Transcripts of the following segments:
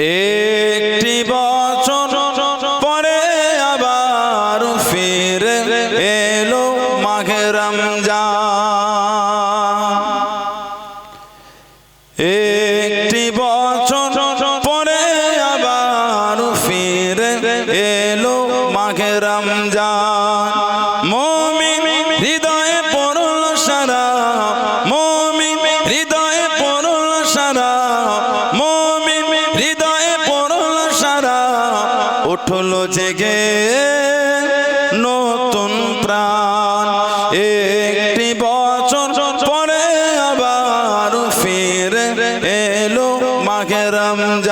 E নতুন প্রাণ। একটি বছর পরে আবার ফিরে এলো মাঘে রমজান।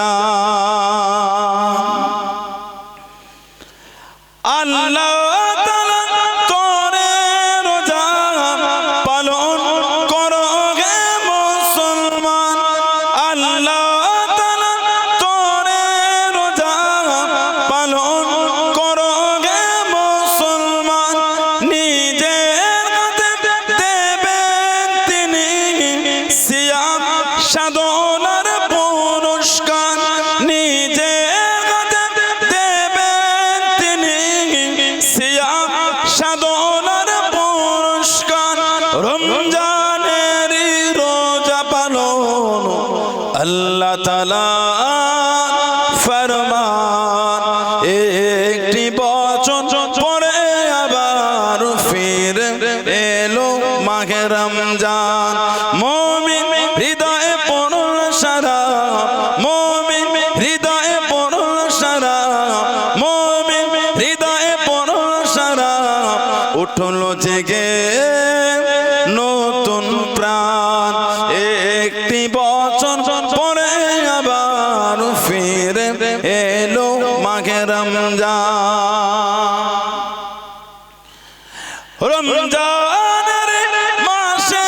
থেকে নতুন প্রাণ। একটি বছর পরে আবার ফিরে এলো মাঘে রমজান। রমজানের মাসে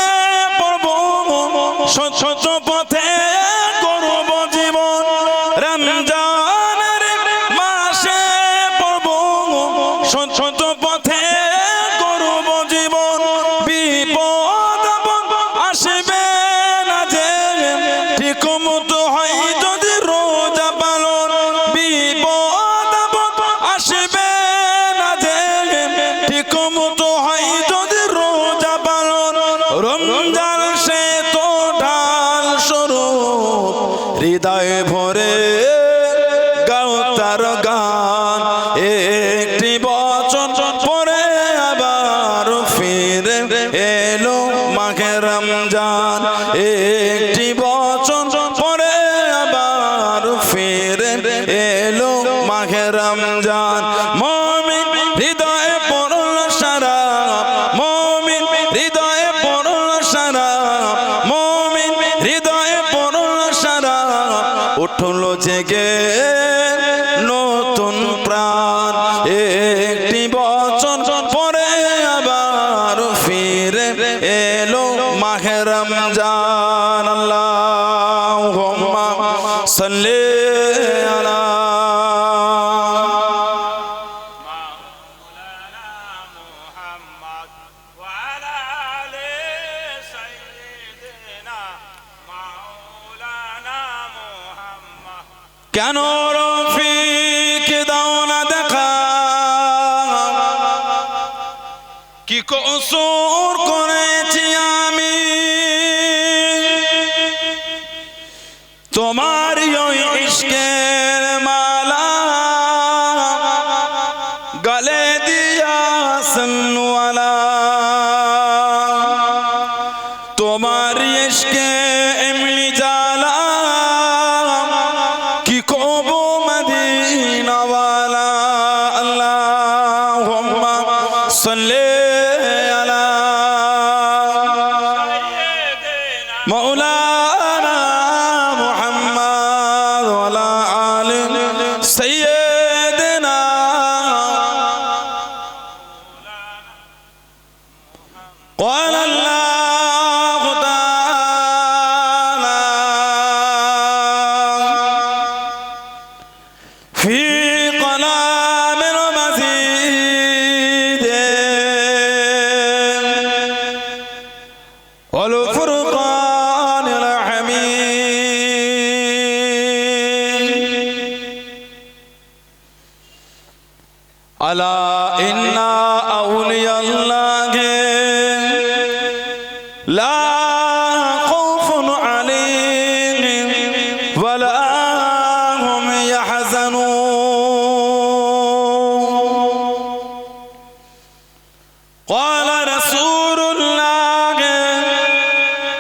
পড়ব সচ্ছ পথে করব জীবন। রমজানের মাসে পড়ব সচ্ছ মাঘে রমজান একটি صلی علی গলে দিয়া সন্নওয়ালা ولا هم يحزنون. قال رسول الله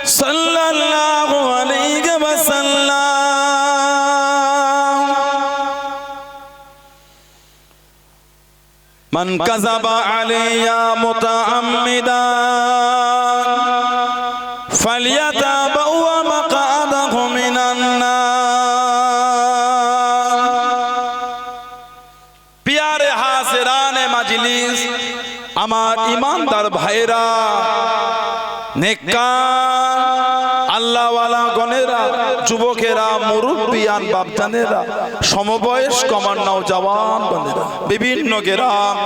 صلى الله عليه وسلم من كذب علي متعمدا পিয়ারে হাসিরানে মাজলিস আমার ইমানদার ভাইরা নেককার। আল্লাহওয়ালা গণেরা, যুবকেরা আমার নওজওয়ান গণেরা, বিভিন্ন গ্রাম,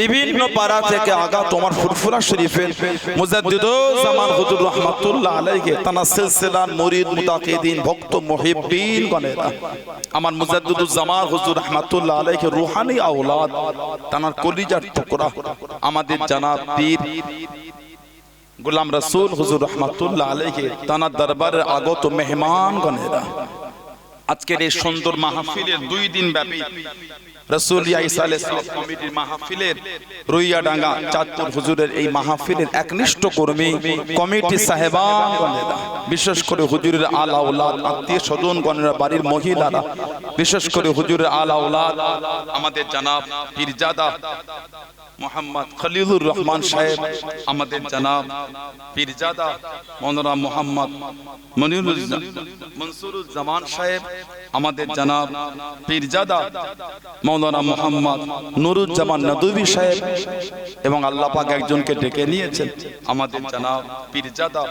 বিভিন্ন পাড়া থেকে আগা তোমার ফুরফুরা শরীফের মুজাদ্দিদুল জামান হুজুর রহমাতুল্লাহ তানা মুরিদ, মুতাকিদিন, ভক্ত, মুহিব্বিন গণেরা। আমার মুজাদ্দিদুল জামান হুজুর রহমাতুল্লাহ রুহানি আওলাদ, তানার কলিজার টুকরা, আমাদের জানাব পীর গোলাম রসুল হুজুর রহমাতুল্লাহ আলাইহি, তানার দরবারের আগত মেহমান গণেরা আজকের এই সুন্দর মাহফিলের দুই দিন ব্যাপী রুইয়াডাঙ্গা চাঁদপুর হুজুরের এই মাহফিলের একনিষ্ঠ কর্মী কমিটি বিশেষ করে হুজুরের বাড়ির বিশেষ করে হুজুরের আমাদের জানাব মোহাম্মদ খলিলুর রহমান সাহেব আমাদের জানাব পীরজাদা মনোরা মোহাম্মদ মনিরুল মনসুরুল জামান সাহেব আমাদের জানাব পীরজাদা মৌলানা মোহাম্মদ নুরুজ্জামান নদুবি সাহেব এবং আল্লাহ পাক একজনকে ডেকে নিয়েছেন আমাদের জানাব পীরজাদা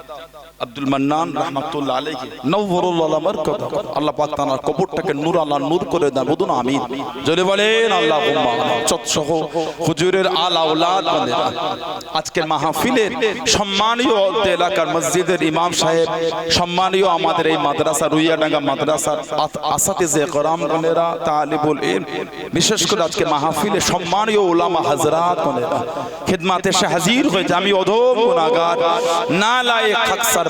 আব্দুল মান্নান রহমাতুল্লাহ আলাইহি নওয়ারুল্লাহ মারকাতা আল্লাহ পাক তার কবরটাকে নূর আল্লাহ নূর করে দেন, বলুন আমিন। জোরে বলেন, আল্লাহুম্মা চৎসহ হুজুরের আল আওলাদ আজকের মাহফিলের সম্মানীয় এলাকার মসজিদের ইমাম সাহেব, সম্মানীয় আমাদের এই মাদ্রাসা, রুইয়াডাঙ্গা মাদ্রাসার আসাতিজে করম গণেরা তালিবুল ইলম, বিশেষ করে আজকে মাহফিলে সম্মানীয় ওলামা এসে হাজির আমি অধম না খাকসার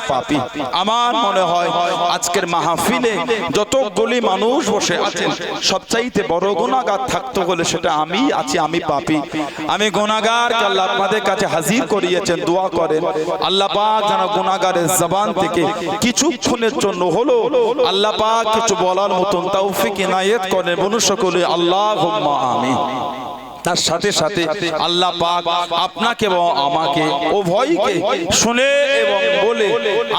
আমার মনে হয় আজকের মাহফিলে যতগুলি মানুষ বসে আছেন, সবচাইতে বড় গুনাহগার থাকতো বলে সেটা আমি আছি, আমি পাপী। আমি গুনাহগার আল্লাহ আপনাদের কাছে হাজির করিয়েছেন, দোয়া করেন। আল্লাহ পাক যেন গুনাহগারের জবান থেকে কিছুক্ষণের জন্য হলো আল্লাহ পাক কিছু বলার মতন তৌফিক ইনায়েত করেন। বনু সকলে, আল্লাহুম্মা আমিন। তার সাথে সাথে আল্লাহ পাক আপনাকে এবং আমাকে উভয়কে শুনে এবং বলে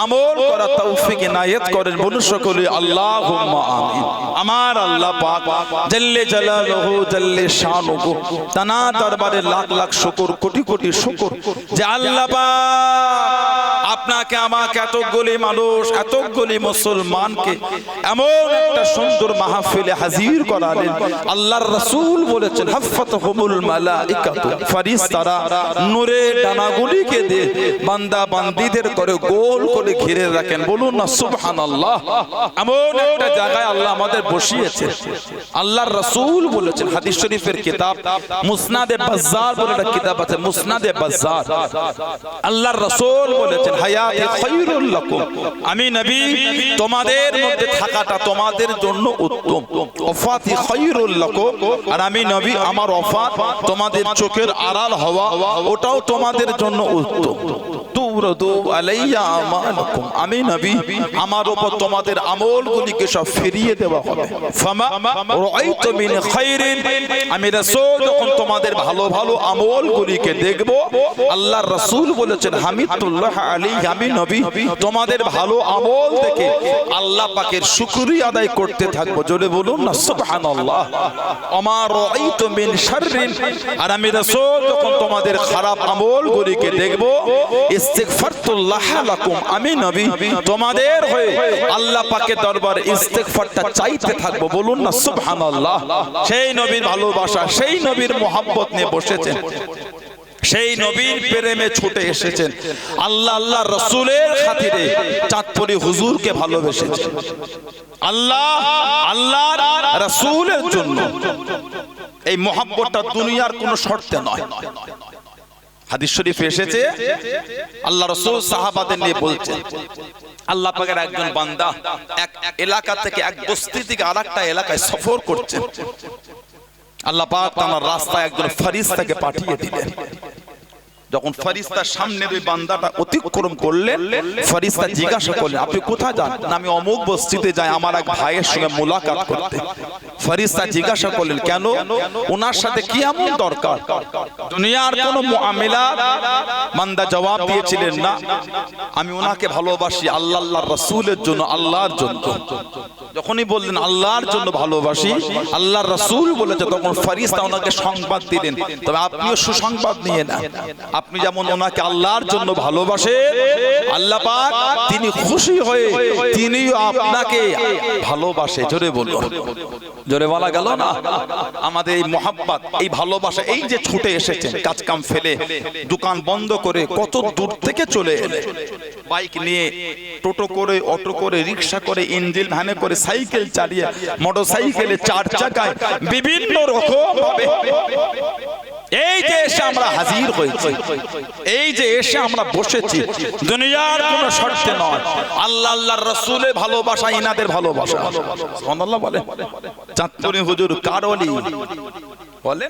আমল করা তৌফিক ইনায়েত করেন। বলুন সকলে, আল্লাহুম্মা আমিন। আমার আল্লাহ পাক জাল্লে জালালুহু, জল্লে শানুহু, তানা দরবারে লাখ লাখ শুকর, কোটি কোটি শুকর যে আল্লাহ পাক আপনাকে আমাকে এতগুলি মানুষ এতগুলি মুসলমানকে এমন একটা সুন্দর মাহফিলে হাজির করালেন। আল্লাহর রাসূল বলেছেন, হাফাতহুমুল মালাইকাতু ফেরেশতারা নূরে ডানাগুলিকে দিয়ে বান্দা বান্দীদের করে গোল করে ঘিরে রাখেন। বলুন না, সুবহানাল্লাহ। এমন একটা জায়গায় আল্লাহ আমাদের বসিয়েছে আল্লাহর রাসূল বলেছেন, হাদিস শরীফের কিতাব, মুসনাদে বাজ্জার বলে একটা কিতাব আছে, মুসনাদে বাজ্জার আল্লাহর রাসূল বলেছেন হায়াতি খায়রুল লাকুম। আমি নবী তোমাদের মধ্যে থাকাটা তোমাদের জন্য উত্তম। ওফাতি খায়রুল লাকুম। আর আমি নবী আমার ওফাত তোমাদের চোখের আড়াল হওয়া ওটাও তোমাদের জন্য উত্তম। আমি নবী আমার উপর তোমাদের আমলগুলিকে সব ফিরিয়ে দেওয়া হবে। আমি রাসূল যখন তোমাদের ভালো ভালো আমলগুলিকে দেখব আল্লাহর রাসূল বলেছেন হামিদুল্লাহ আলাইহি আমি নবী তোমাদের ভালো আমল দেখে আল্লাহ পাকের শুকরিয়া আদায় করতে থাকব। জোরে বলুন না সুবহানাল্লাহ। আমার রাআইতু মিন শাররিন। আর আমি রাসূল যখন তোমাদের খারাপ আমলগুলিকে দেখব ইস্তিগফারতুল্লাহ লাকুম। আমি নবী তোমাদের হয়ে আল্লাহ পাকের দরবারে ইস্তিগফারটা চাইতে থাকব। বলুন না সুবহানাল্লাহ। সেই নবীর ভালোবাসা সেই নবীর মোহাব্বত নিয়ে বসেছেন। সেই নবীর প্রেমে ছুটে এসেছেন। আল্লাহ আল্লাহ রসুলের খাতিরে চাঁদপুরি হুজুরকে ভালোবেসেছেন। আল্লাহ আল্লাহ রসুলের জন্য এই মহাব্বতটা দুনিয়ার কোনো শর্তে নয়। হাদিস শরীফ এসেছে। আল্লাহ রসুল সাহাবাদের নিয়ে বলছেন আল্লাহ পাকের একজন বান্দা এক এলাকা থেকে এক বস্তি থেকে আর একটা এলাকায় সফর করছে আল্লাহ পাক তার রাস্তায় একজন ফারিস্তাকে পাঠিয়ে দিলেন। যখন ফারিস্তার সামনে ওই বান্দাটা অতিক্রম করলেন ফারিস্তা জিজ্ঞাসা করলেন আপনি কোথায় যান? না, আমি অমুক বস্তিতে যাই আমার এক ভাইয়ের সঙ্গে মোলাকাত করতে। ফারিস্তা জিজ্ঞাসা করলেন কেন? ওনার সাথে কি এমন দরকার? দুনিয়ার কোন মুআমিলা বান্দা জবাব দিয়েছিলেন না। আমি ওনাকে ভালোবাসি আল্লাহ আল্লাহর রাসূলের জন্য আল্লাহর জন্য। যখনই বললেন আল্লাহর জন্য ভালোবাসি আল্লাহর রাসূল বলেছে তখন ফারিস্তা ওনাকে সংবাদ দিলেন। তবে আপনিও সুসংবাদ নিয়ে নেন আপনি যেমন ওনাকে আল্লাহর জন্য ভালোবাসে আল্লাহ পাক তিনি খুশি হয়ে তিনি আপনাকে ভালোবাসে। জোরে বলুন। জোরে বলা গেল না? আমাদের এই মোহাব্বত, এই ভালোবাসা, এই যে ছুটে এসেছেন, কাজ কাম ফেলে, দোকান বন্ধ করে কত দূর থেকে চলে এলে বাইক নিয়ে টোটো করে, অটো করে, রিক্সা করে, ইঞ্জিন ভ্যানে করে, সাইকেল চালিয়ে মোটর সাইকেলে চার চাকায়, বিভিন্ন রকম ভাবে এই যে এসে আমরা হাজির হয়েছি, এই যে এসে আমরা বসেছি, দুনিয়ার কোন শর্তে নয়। আল্লাহ আল্লাহর রসুলের ভালোবাসা, ইনাদের ভালোবাসা। সুবহানাল্লাহ বলে। চাঁদপুরি হুজুর কার অলি? বলে,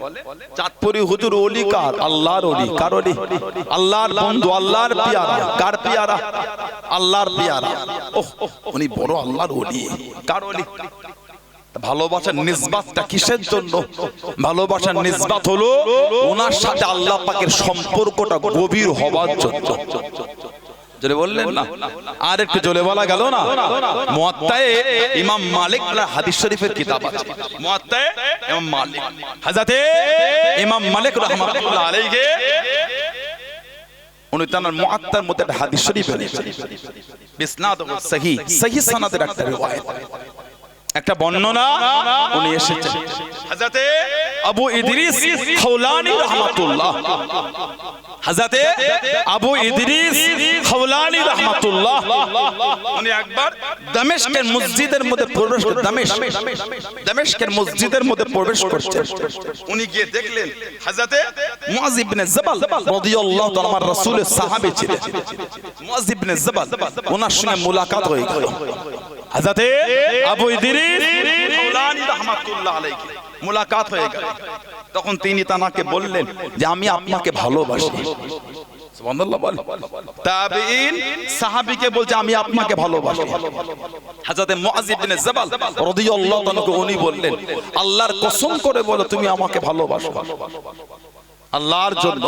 চাঁদপুরি হুজুর অলি কার? আল্লাহর অলি। কার অলি? আল্লাহর বন্ধু, আল্লাহর পিয়ারা। কার পিয়ারা? আল্লাহর পিয়ারা। ওহ, উনি বড় আল্লাহর অলি। কার অলি? ভালোবাসার নিসবাতটা কিসের জন্য? ভালোবাসার নিসবাত হলো ওনার সাথে আল্লাহ পাকের সম্পর্কটা গভীর হবার জন্য। আর একটু ইমাম উনি মধ্যে একটা শরীফ বিসনাদ সহি সহি সনদের একটা রিওয়ায়াত। একটা বর্ণনা উনি এসেছেন। হযরতে আবু ইদ্রিস খাওলানি রাহমাতুল্লাহ। হযরতে আবু ইদ্রিস খাওলানি রাহমাতুল্লাহ। উনি একবার দামেশকের মসজিদের মধ্যে প্রবেশ করে দামেশক দামেশকের মসজিদের মধ্যে প্রবেশ করছেন উনি গিয়ে দেখলেন হযরতে মুআজ ইবনে জাবাল রাদিয়াল্লাহু তাআলা আমার রাসূলের সাহাবী ছিলেন। মুআজ ইবনে জাবাল ওনার সঙ্গে মুলাকাত হয়ে গেল। আবু রাহমাতুল্লাহ আলাইহি মুলাকাত হয়ে গেল। তখন তিনি তানাকে বললেন যে, আমি আপনাকে ভালোবাসি। বলছে, আমি আপনাকে বললেন, আল্লাহর কসম করে বলো, তুমি আমাকে ভালোবাসো। আল্লাহর জন্য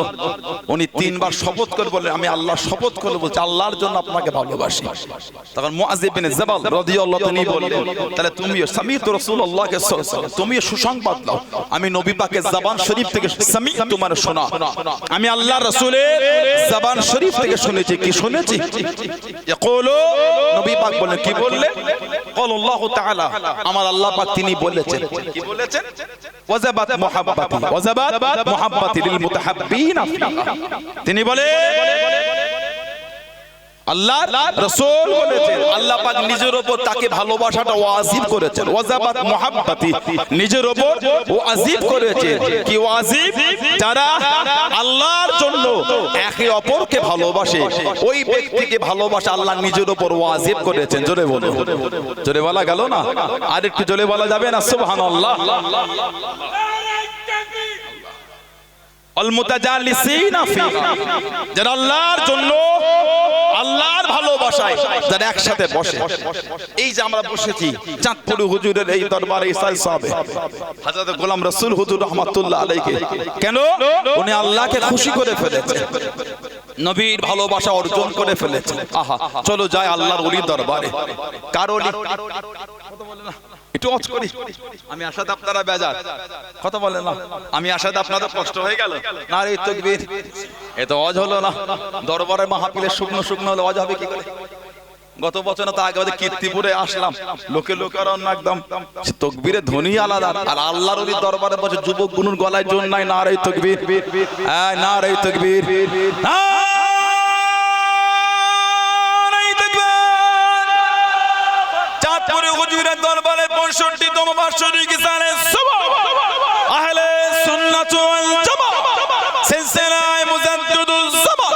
উনি তিনবার শপথ করে বললেন আমি আল্লাহ শপথ করে বলছি আল্লাহর জন্য আপনাকে ভালোবাসি তখন মুআজ ইবনে জাবাল রাদিয়াল্লাহু তিনি বললেন তাহলে তুমিও সামিত রাসূলুল্লাহকে সাল্লাল্লাহু আলাইহি ওয়াসাল্লাম তুমিও সুসংবাদ দাও আমি নবী পাকের জবান শরীফ থেকে সামি তোমার শোনা আমি আল্লাহর রাসূলের জবান শরীফ থেকে শুনেছি কি শুনেছি ইয়াকুলু নবী পাক বলেন কি বললেন قال الله تعالى আমার আল্লাহ পাক তিনি বলেছেন কি বলেছেন ওয়াজাবাত মুহাব্বাতি ওয়াজাবাত মুহাব্বাতি লিল মুতাহাব্বিনা তিনি বলে আল্লাহ নিজের উপর তাকে ভালোবাসাটা ওয়াজিব করেছেন। নিজের ওয়াজিব কি ওয়াজিব? যারা একে অপরকে ভালোবাসে, ওই ভালোবাসা আল্লাহ নিজের ওয়াজিব করেছেন। জোরে বলো জোরে বলা গেল না? আর একটু জোরে বলা যাবে না? সুবহানাল্লাহ। আল্লাহর ভালোবাসায় একসাথে বসে। এই যে আমরা রাসূল হুজুর আলাইহি। কেন? উনি আল্লাহকে খুশি করে ফেলেছে নবীর ভালোবাসা অর্জন করে ফেলেছে আহা, চলো যাই আল্লাহর ওলির দরবারে। কার ওলি কথা বলে না একটু অচ করি। আমি আসাদ আপনারা বেজার। কথা বলেন না? আমি আসাদ আপনাদের কষ্ট হয়ে গেল। না রে তকবীর। এ তো অজ হলো না। দরবারে মাহফিলের শুকনো শুকনো হলে অজ হবে কি করে? গত বছর তো আগে কীর্তিপুরে আসলাম। লোকে লোকে আর অন্য একদম। তকবীরে ধ্বনি আলাদা। আর আল্লাহর ওই দরবারে বসে যুবক গুনুর গলায় জোর নাই না রে তকবীর। না রে তকবীর। নারায়ে হুজুরের দরবারে 65 তম বার্ষিক ইসালে সুবহ। আহলে সুন্নাত ওয়াল জামা সিলসিলায়ে মুজাদ্দিদুজ জামা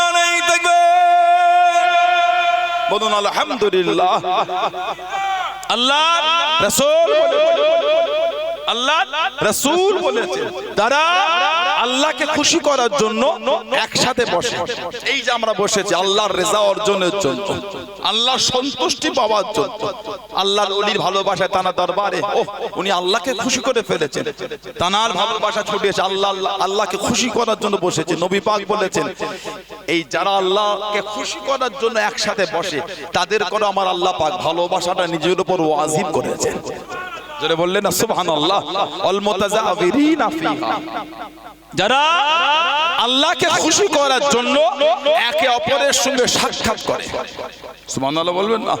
আলাই হ্যাঁ, তাকবীর বলুন, আলহামদুলিল্লাহ। আল্লাহ রাসূল আল্লাহ রাসূল বলেছেন তারা আল্লাহকে খুশি করার জন্য একসাথে বসে। এই যে আমরা বসেছি, আল্লাহর রেজা অর্জনের জন্য। আল্লাহর সন্তুষ্টি পাওয়ার জন্য। আল্লাহর অলির ভালোবাসায় তানা দরবারে। ও উনি আল্লাহকে খুশি করে ফেলেছেন। তানার ভালোবাসা ছুটিয়েছে আল্লাহ আল্লাহ, আল্লাহকে খুশি করার জন্য বসেছে, নবী পাক বলেছেন। এই যারা আল্লাহকে খুশি করার জন্য একসাথে বসে, তাদের করে আমার আল্লাহ পাক ভালোবাসাটা নিজের উপর ওয়াজিব করেছেন। যারা বললেন না সুবহানাল্লাহ অল মুতাজাবিরিনা ফিহা যারা আল্লাহকে খুশি করার জন্য একে অপরের সঙ্গে সাক্ষাৎ করে সুবহানাল্লাহ বলবেন না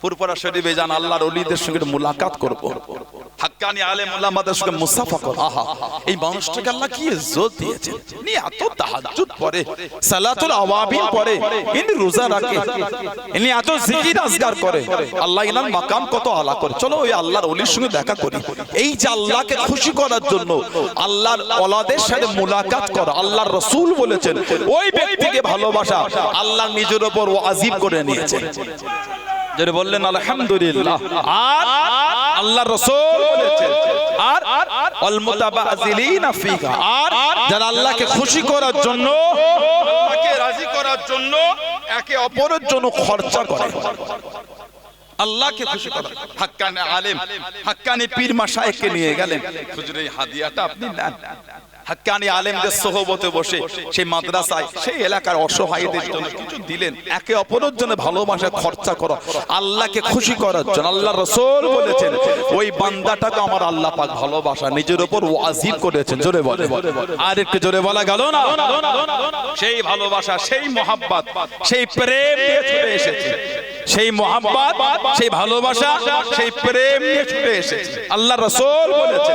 ফুরফুরা শরীফে যান আল্লাহর ওলিদের সঙ্গে মুলাকাত করব হাক্কানি আলেম উলামাদের সঙ্গে মুসাফা কর। আহা, এই মানুষটাকে আল্লাহ কি ইজ্জত দিয়েছেন? ইনি এত তাহাজ্জুদ পড়ে সালাতুল আওয়াবিন পড়ে ইনি রোজা রাখে, ইনি এত জিকির আজগার করে। আল্লাহ ইনার মাকাম কত আলা করে। চলো ওই আল্লাহর ওলির সঙ্গে দেখা করি। এই যে আল্লাহকে খুশি করার জন্য আল্লাহর ওলাদের সাথে মুলাকাত করা, আল্লাহর রসূল বলেছেন, ওই ব্যক্তিকে ভালোবাসা আল্লাহ নিজের উপর ওয়াজিব করে নিয়েছেন যেটা বললেন, আলহামদুলিল্লাহ। আর আল্লাহ রসুল বলেছেন, আর অল মুতাবাজিলিনা ফিহা। আর যারা আল্লাহকে খুশি করার জন্য, আল্লাহকে রাজি করার জন্য একে অপরের জন্য খরচা করে। আল্লাহকে খুশি করা। হাক্কানি আলেম, হাক্কানি পীর মাশায়েখকে নিয়ে গেলেন। হুজুর হাদিয়াটা আপনি নেন। হাক্কানি আলেমদের সোহবতে বসে সেই মাদ্রাসায়, সেই এলাকার অসহায়দের জন্য কিছু দিলেন। একে অপরের জন্য ভালোবাসা, খরচা করো, আল্লাহকে খুশি করার জন্য। আল্লাহ রসুল বলেছেন, ওই বান্দাটাকে আমার আল্লাহ পাক ভালোবাসা নিজের উপর ওয়াজিব করেছেন। জোরে বলে আর একটু জোরে বলা গেল না? সেই ভালোবাসা, সেই মোহাব্বত, সেই প্রেম এসেছে। সেই মোহাব্বত, সেই ভালোবাসা, সেই প্রেম নিয়ে ছুটে এসেছে। আল্লাহ রসুল বলেছে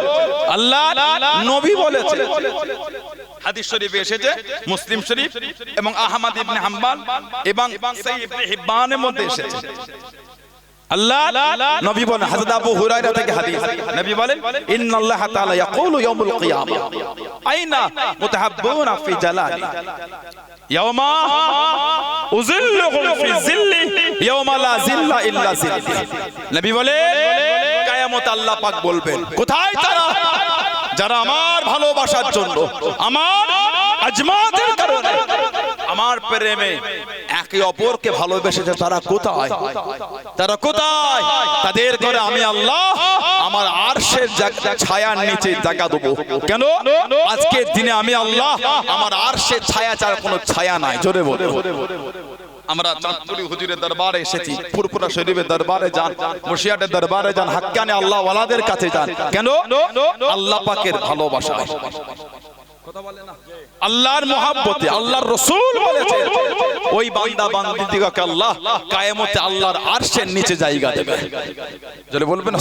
আল্লাহ নবী বলেছেন। হাদিস শরীফে এসেছে, মুসলিম শরীফ এবং আহমদ ইবনে এবং ইবনে হিব্বানের মধ্যে এসেছে। আল্লাহ নবী বলেন হযরত আবু হুরায়রা থেকে হাদিস। নবী বলেন, ইন্নাল্লাহ তাআলা ইয়াকুলু ইয়াউমুল কিয়ামা। আইনা মুতাহাব্বুনা ফি জালালি। ইয়াউমা উযিল্লুহুম ফি যিল্লি ইয়াউমা লা জিল্লা ইল্লা যিল্লি নবী বলেন কিয়ামত আল্লাহ পাক বলবেন, কোথায় তারা? যারা আমার ভালোবাসার জন্য, আমার আজমাতের কারণে, আমার প্রেমে একে অপরকে ভালোবেসেছে তারা কোথায়? তারা কোথায়? তাদের করে আমি আল্লাহ আমার আরশের ছায়ার নিচে জায়গা দেবো। কেন? আজকের দিনে আমি আল্লাহ আমার আরশের ছায়া ছাড়া কোনো ছায়া নাই। জোরে বলে। আমরা চাঁদপুরি হুজুরের দরবারে এসেছি। পুরপুরা শরীফের দরবারে যান মুর্শিয়াটের দরবারে যান, হাক্কানে আল্লাহ ওয়ালাদের কাছে যান। কেন? আল্লাহ পাকের ভালোবাসা আল্লাহর মহাব্বতে আল্লাহর রসুল বলেছে ওই বান্দা বান্দিদিগাকে আল্লাহ কায়েমতে আল্লাহর আরশের নিচে জায়গা দেবে। বলবেন